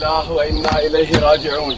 لله وإنا إليه راجعون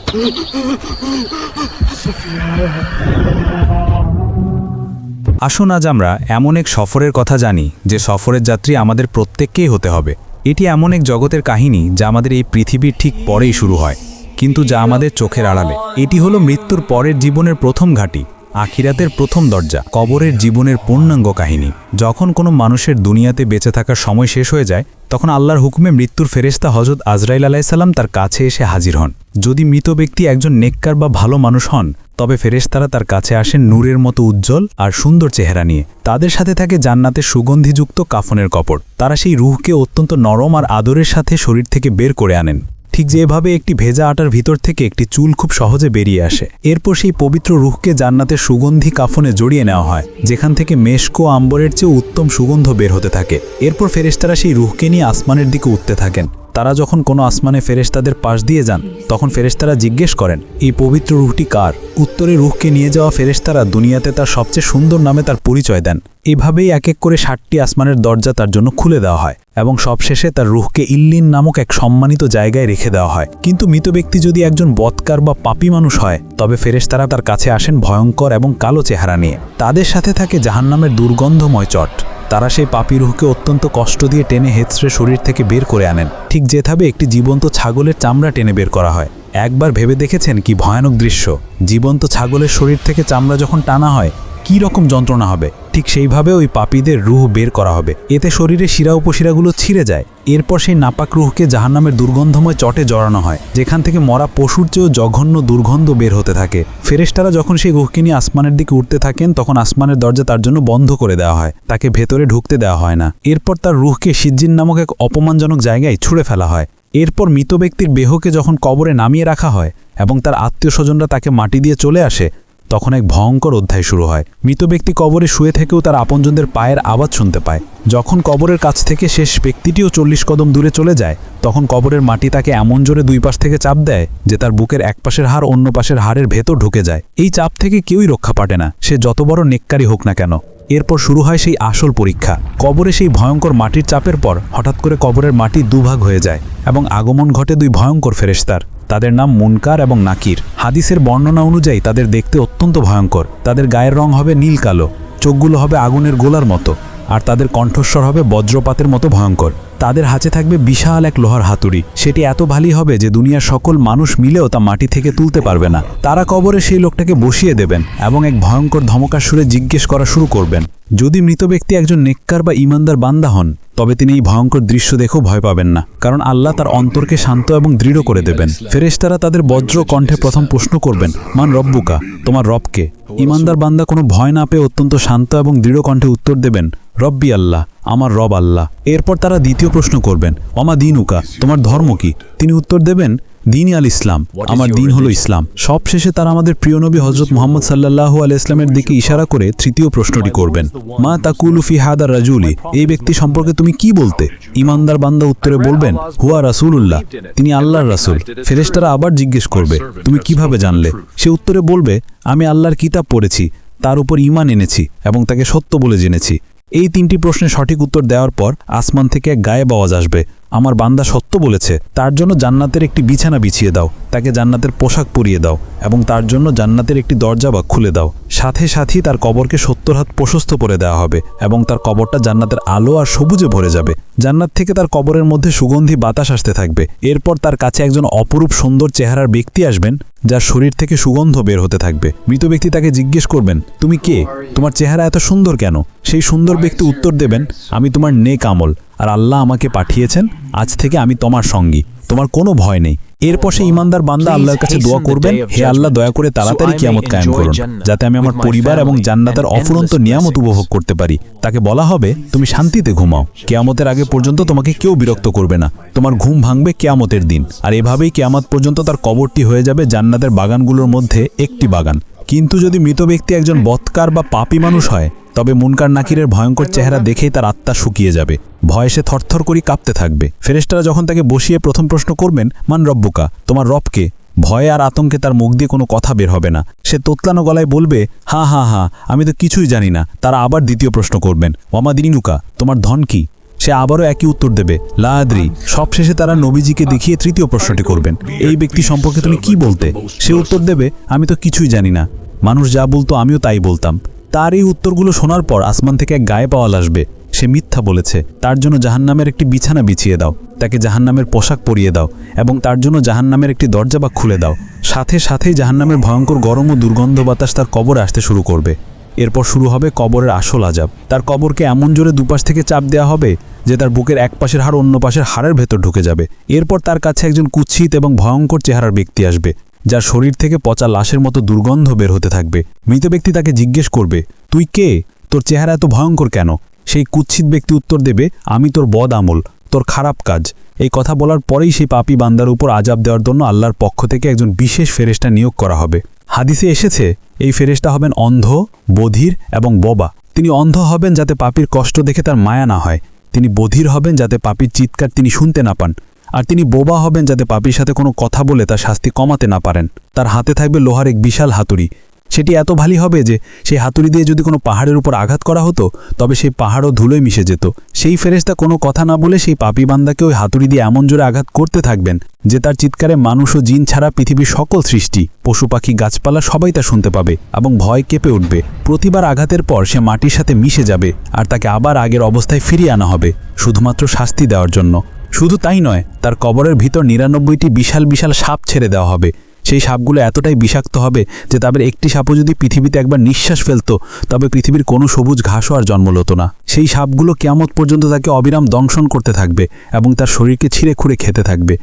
আসুন আজ আমরা এমন এক সফরের কথা জানি যে সফরের যাত্রী আমাদের প্রত্যেককেই হতে হবে এটি এমন এক জগতের কাহিনী যা আমাদের এই পৃথিবীর ঠিক পরেই শুরু হয় কিন্তু যা আমাদের চোখের আড়ালে এটি হলো মৃত্যুর পরের জীবনের প্রথম ঘাঁটি আখিরাতের প্রথম দরজা, কবরের জীবনের পূর্ণাঙ্গ কাহিনী। যখন কোনো মানুষের দুনিয়াতে বেঁচে থাকার সময় শেষ হয়ে যায়, তখন আল্লাহর হুকুমে মৃত্যুর ফেরেস্তা হজরত আজরাইল আলাইসাল্লাম তার কাছে এসে হাজির হন। যদি মৃত ব্যক্তি একজন নেককার বা ভালো মানুষ হন, তবে ফেরেশতারা তার কাছে আসেন নূরের মতো উজ্জ্বল আর সুন্দর চেহারা নিয়ে। তাদের সাথে থাকে জান্নাতে সুগন্ধিযুক্ত কাফনের কপড় তারা সেই রুহকে অত্যন্ত নরম আর আদরের সাথে শরীর থেকে বের করে আনেন। ঠিক যেভাবে একটি ভেজা আটার ভিতর থেকে একটি চুল খুব সহজে বেরিয়ে আসে। এরপর সেই পবিত্র রুহকে জান্নাতের সুগন্ধি কাফনে জড়িয়ে নেওয়া হয়, যেখান থেকে মেশকো আম্বরের চেয়ে উত্তম সুগন্ধ বের হতে থাকে। এরপর ফেরেশতারা সেই রুহকে নিয়ে আসমানের দিকে উঠতে থাকেন। তারা যখন কোনো আসমানে ফেরেশতাদের পাশ দিয়ে যান, তখন ফেরেশতারা জিজ্ঞেস করেন, এই পবিত্র রুহটি কার? উত্তরে রুহকে নিয়ে যাওয়া ফেরেশতারা দুনিয়াতে তার সবচেয়ে সুন্দর নামে তার পরিচয় দেন। এভাবেই এক এক করে ষাটটি আসমানের দরজা তার জন্য খুলে দেওয়া হয় এবং সবশেষে তার রুহকে ইল্লিন নামক এক সম্মানিত জায়গায় রেখে দেওয়া হয়। কিন্তু মৃত ব্যক্তি যদি একজন বৎকার বা পাপী মানুষ হয়, তবে ফেরেশতারা তার কাছে আসেন ভয়ঙ্কর এবং কালো চেহারা নিয়ে। তাদের সাথে থাকে জাহান্নামের দুর্গন্ধময় চট। তারা সেই পাপি রুহকে অত্যন্ত কষ্ট দিয়ে টেনে হেঁচড়ে শরীর থেকে বের করে আনেন। ঠিক যেভাবে একটি জীবন্ত ছাগলের চামড়া টেনে বের করা হয়। একবার ভেবে দেখেছেন কি ভয়ানক দৃশ্য। জীবন্ত ছাগলের শরীর থেকে চামড়া যখন টানা হয় কী রকম যন্ত্রণা হবে? ঠিক সেইভাবে ওই পাপীদের রুহ বের করা হবে। এতে শরীরে শিরা উপশিরাগুলো ছিঁড়ে যায়। এরপর সেই নাপাক রুহকে জাহান্নামের দুর্গন্ধময় চটে জড়ানো হয়, যেখান থেকে মরা পশুর চেয়েও জঘন্য দুর্গন্ধ বের হতে থাকে। ফেরেশতারা যখন সেই রুহকে নিয়ে আসমানের দিকে উঠতে থাকেন, তখন আসমানের দরজা তার জন্য বন্ধ করে দেওয়া হয়। তাকে ভেতরে ঢুকতে দেওয়া হয় না। এরপর তার রুহকে সিজ্জিন নামক এক অপমানজনক জায়গায় ছুঁড়ে ফেলা হয়। এরপর মৃত ব্যক্তির দেহকে যখন কবরে নামিয়ে রাখা হয় এবং তার আত্মীয় স্বজনরা তাকে মাটি দিয়ে চলে আসে তখন এক ভয়ঙ্কর অধ্যায় শুরু হয়। মৃত ব্যক্তি কবরে শুয়ে থেকেও তার আপনজনদের পায়ের আওয়াজ শুনতে পায়। যখন কবরের কাছ থেকে শেষ ব্যক্তিটিও চল্লিশ কদম দূরে চলে যায়, তখন কবরের মাটি তাকে এমন জোরে দুই পাশ থেকে চাপ দেয় যে তার বুকের এক পাশের হাড় অন্য পাশের হাড়ের ভেতর ঢুকে যায়। এই চাপ থেকে কেউই রক্ষা পাটে না, সে যত বড় নেককারী হোক না কেন। এরপর শুরু হয় সেই আসল পরীক্ষা। কবরে সেই ভয়ঙ্কর মাটির চাপের পর হঠাৎ করে কবরের মাটি দুভাগ হয়ে যায় এবং আগমন ঘটে দুই ভয়ঙ্কর ফেরেশতার। তাদের নাম মুনকার এবং নাকির। হাদিসের বর্ণনা অনুযায়ী তাদের দেখতে অত্যন্ত ভয়ঙ্কর। তাদের গায়ের রং হবে নীল কালো, চোখগুলো হবে আগুনের গোলার মতো, আর তাদের কণ্ঠস্বর হবে বজ্রপাতের মতো ভয়ঙ্কর। তাদের হাতে থাকবে বিশাল এক লোহার হাতুড়ি। সেটি এত ভারী হবে যে দুনিয়ার সকল মানুষ মিলেও তা মাটি থেকে তুলতে পারবে না। তারা কবরে সেই লোকটাকে বসিয়ে দেবেন এবং এক ভয়ঙ্কর ধমকার সুরে জিজ্ঞেস করা শুরু করবেন। যদি মৃত ব্যক্তি একজন নেককার বা ইমানদার বান্দা হন, তবে তিনি এই ভয়ঙ্কর দৃশ্য দেখেও ভয় পাবেন না, কারণ আল্লাহ তার অন্তরকে শান্ত এবং দৃঢ় করে দেবেন। ফেরেশতারা তাদের বজ্র কণ্ঠে প্রথম প্রশ্ন করবেন, মান রব্বুকা? তোমার রবকে? ইমানদার বান্দা কোনো ভয় না পেয়ে অত্যন্ত শান্ত এবং দৃঢ় কণ্ঠে উত্তর দেবেন, রব্বি আল্লাহ। আমার রব আল্লাহ। এরপর তারা দ্বিতীয় প্রশ্ন করবেন অমা দিনুকা তোমার ধর্ম কি? তিনি উত্তর দেবেন দিন আল ইসলাম আমার দিন হলো ইসলাম। সবশেষে তারা আমাদের প্রিয় নবী হজরত মোহাম্মদ সাল্লাহু আল ইসলামের দিকে ইশারা করে তৃতীয় প্রশ্নটি করবেন মা তাকুলু ফি হাদার রাজুলি এই ব্যক্তি সম্পর্কে তুমি কি বলতে? ইমানদার বান্দা উত্তরে বলবেন হুয়া রাসূলুল্লাহ তিনি আল্লাহর রাসূল। ফেরেশতারা আবার জিজ্ঞেস করবে তুমি কীভাবে জানলে? সে উত্তরে বলবে আমি আল্লাহর কিতাব পড়েছি তার উপর ইমান এনেছি এবং তাকে সত্য বলে জেনেছি। এই তিনটি প্রশ্নের সঠিক উত্তর দেওয়ার পর আসমান থেকে গায়ে গায়েব আসবে। আমার বান্দা সত্য বলেছে, তার জন্য জান্নাতের একটি বিছানা বিছিয়ে দাও, তাকে জান্নাতের পোশাক পরিয়ে দাও, এবং তার জন্য জান্নাতের একটি দরজা বা খুলে দাও। সাথে সাথেই তার কবরকে সত্তর হাত প্রশস্ত করে দেওয়া হবে, এবং তার কবরটা জান্নাতের আলো আর সবুজে ভরে যাবে। জান্নাত থেকে তার কবরের মধ্যে সুগন্ধি বাতাস আসতে থাকবে। এরপর তার কাছে একজন অপরূপ সুন্দর চেহারার ব্যক্তি আসবেন, যার শরীর থেকে সুগন্ধ বের হতে থাকবে। মৃত ব্যক্তি তাকে জিজ্ঞেস করবেন, তুমি কে? তোমার চেহারা এত সুন্দর কেন? সেই সুন্দর ব্যক্তি উত্তর দেবেন, আমি তোমার নেক আমল। আর আল্লাহ আমাকে পাঠিয়েছেন আজ থেকে আমি তোমার সঙ্গী। তোমার কোনো ভয় নেই। এরপর সে ইমানদার বান্দা আল্লাহর কাছে দোয়া করবেন হে আল্লাহ দয়া করে তাড়াতাড়ি কিয়ামত কায়েম করুন যাতে আমি আমার পরিবার এবং জান্নাতের অফুরন্ত নিয়ামত উপভোগ করতে পারি। তাকে বলা হবে তুমি শান্তিতে ঘুমাও। কেয়ামতের আগে পর্যন্ত তোমাকে কেউ বিরক্ত করবে না। তোমার ঘুম ভাঙবে কেয়ামতের দিন। আর এভাবেই কেয়ামত পর্যন্ত তার কবরটি হয়ে যাবে জান্নাতের বাগানগুলোর মধ্যে একটি বাগান। কিন্তু যদি মৃত ব্যক্তি একজন বৎকার বা পাপী মানুষ হয় তবে মুনকার নাকিরের ভয়ঙ্কর চেহারা দেখেই তার আত্মা শুকিয়ে যাবে। ভয়ে সে থরথর করি কাঁপতে থাকবে। ফেরেশতারা যখন তাকে বসিয়ে প্রথম প্রশ্ন করবেন, মান রব্বুকা, তোমার রবকে ভয়ে আর আতঙ্কে তার মুখ দিয়ে কোনো কথা বের হবে না। সে তোতলানো গলায় বলবে, হা হা হা, আমি তো কিছুই জানি না। তারা আবার দ্বিতীয় প্রশ্ন করবেন ওমা দিনুকা তোমার ধন কি? সে আবারও একই উত্তর দেবে লাদ্রি সবশেষে তারা নবীজিকে দেখিয়ে তৃতীয় প্রশ্নটি করবেন, এই ব্যক্তি সম্পর্কে তুমি কি বলতে? সে উত্তর দেবে, আমি তো কিছুই জানি না। মানুষ যা বলতো আমিও তাই বলতাম। তার এই উত্তরগুলো শোনার পর আসমান থেকে এক গায়ে পাওয়াল আসবে। সে মিথ্যা বলেছে। তার জন্য জাহান্নামের একটি বিছানা বিছিয়ে দাও। তাকে জাহান্নামের পোশাক পরিয়ে দাও এবং তার জন্য জাহান্নামের একটি দরজা বা খুলে দাও। সাথে সাথেই জাহান্নামের ভয়ঙ্কর গরম ও দুর্গন্ধ বাতাস তার কবরে আসতে শুরু করবে। এরপর শুরু হবে কবরের আসল আজাব। তার কবরকে এমন জোরে দুপাশ থেকে চাপ দেওয়া হবে যে তার বুকের এক পাশের হাড় অন্য পাশের হাড়ের ভেতর ঢুকে যাবে। এরপর তার কাছে একজন কুৎসিত এবং ভয়ঙ্কর চেহারার ব্যক্তি আসবে। যার শরীর থেকে পচা লাশের মতো দুর্গন্ধ বের হতে থাকবে। মৃত ব্যক্তি তাকে জিজ্ঞেস করবে, তুই কে? তোর চেহারা এত ভয়ঙ্কর কেন? সেই কুৎসিত ব্যক্তি উত্তর দেবে, আমি তোর বদ আমল, তোর খারাপ কাজ। এই কথা বলার পরেই সেই পাপী বান্দার উপর আজাব দেওয়ার জন্য আল্লাহর পক্ষ থেকে একজন বিশেষ ফেরেস্টা নিয়োগ করা হবে। হাদিসে এসেছে, এই ফেরেস্টা হবেন অন্ধ, বধির এবং বোবা। তিনি অন্ধ হবেন যাতে পাপির কষ্ট দেখে তার মায়া না হয়। তিনি বধির হবেন যাতে পাপির চিৎকার তিনি শুনতে না পান। আর তিনি বোবা হবেন যাতে পাপির সাথে কোনো কথা বলে তার শাস্তি কমাতে না পারেন। তার হাতে থাকবে লোহার এক বিশাল হাতুড়ি। সেটি এত ভারী হবে যে, সেই হাতুড়ি দিয়ে যদি কোনো পাহাড়ের উপর আঘাত করা হতো, তবে সেই পাহাড়ও ধুলোয় মিশে যেত। সেই ফেরেস্তা কোনো কথা না বলে সেই পাপি বান্দাকে ওই হাতুড়ি দিয়ে এমন জোরে আঘাত করতে থাকবেন যে, তার চিৎকারে মানুষ ও জিন ছাড়া পৃথিবীর সকল সৃষ্টি, পশু পাখি, গাছপালা সবাই তা শুনতে পাবে এবং ভয় কেঁপে উঠবে। প্রতিবার আঘাতের পর সে মাটির সাথে মিশে যাবে আর তাকে আবার আগের অবস্থায় ফিরিয়ে আনা হবে, শুধুমাত্র শাস্তি দেওয়ার জন্য। শুধু তাই নয়, তার কবরের ভিতর নিরানব্বইটি বিশাল বিশাল সাপ ছেড়ে দেওয়া হবে। সেই সাপগুলো এতটাই বিষাক্ত হবে যে তাদের একটি সাপও যদি পৃথিবীতে একবার নিঃশ্বাস ফেলত, তবে পৃথিবীর কোনো সবুজ ঘাসও আর জন্ম লতো না। সেই সাপগুলো কেয়ামত পর্যন্ত তাকে অবিরাম দংশন করতে থাকবে এবং তার শরীরকে ছিঁড়ে খুঁড়ে খেতে থাকবে।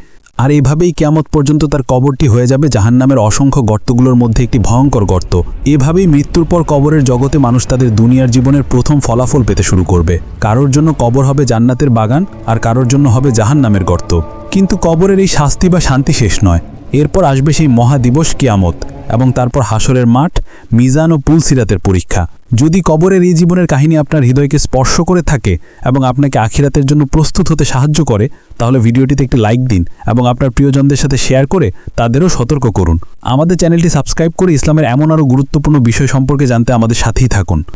আর এভাবেই কেয়ামত পর্যন্ত তার কবরটি হয়ে যাবে জাহান্নামের অসংখ্য গর্তগুলোর মধ্যে একটি ভয়ঙ্কর গর্ত। এভাবেই মৃত্যুর পর কবরের জগতে মানুষ তাদের দুনিয়ার জীবনের প্রথম ফলাফল পেতে শুরু করবে। কারোর জন্য কবর হবে জান্নাতের বাগান আর কারোর জন্য হবে জাহান্নামের গর্ত। কিন্তু কবরের এই শাস্তি বা শান্তি শেষ নয়। এরপর আসবে সেই মহাদিবস কিয়ামত এবং তারপর হাসরের মাঠ, মিজান ও পুলসিরাতের পরীক্ষা। যদি কবরের এই জীবনের কাহিনী আপনার হৃদয়কে স্পর্শ করে থাকে এবং আপনাকে আখিরাতের জন্য প্রস্তুত হতে সাহায্য করে, তাহলে ভিডিওটিতে একটি লাইক দিন এবং আপনার প্রিয়জনদের সাথে শেয়ার করে তাদেরও সতর্ক করুন। আমাদের চ্যানেলটি সাবস্ক্রাইব করে ইসলামের এমন আরও গুরুত্বপূর্ণ বিষয় সম্পর্কে জানতে আমাদের সাথেই থাকুন।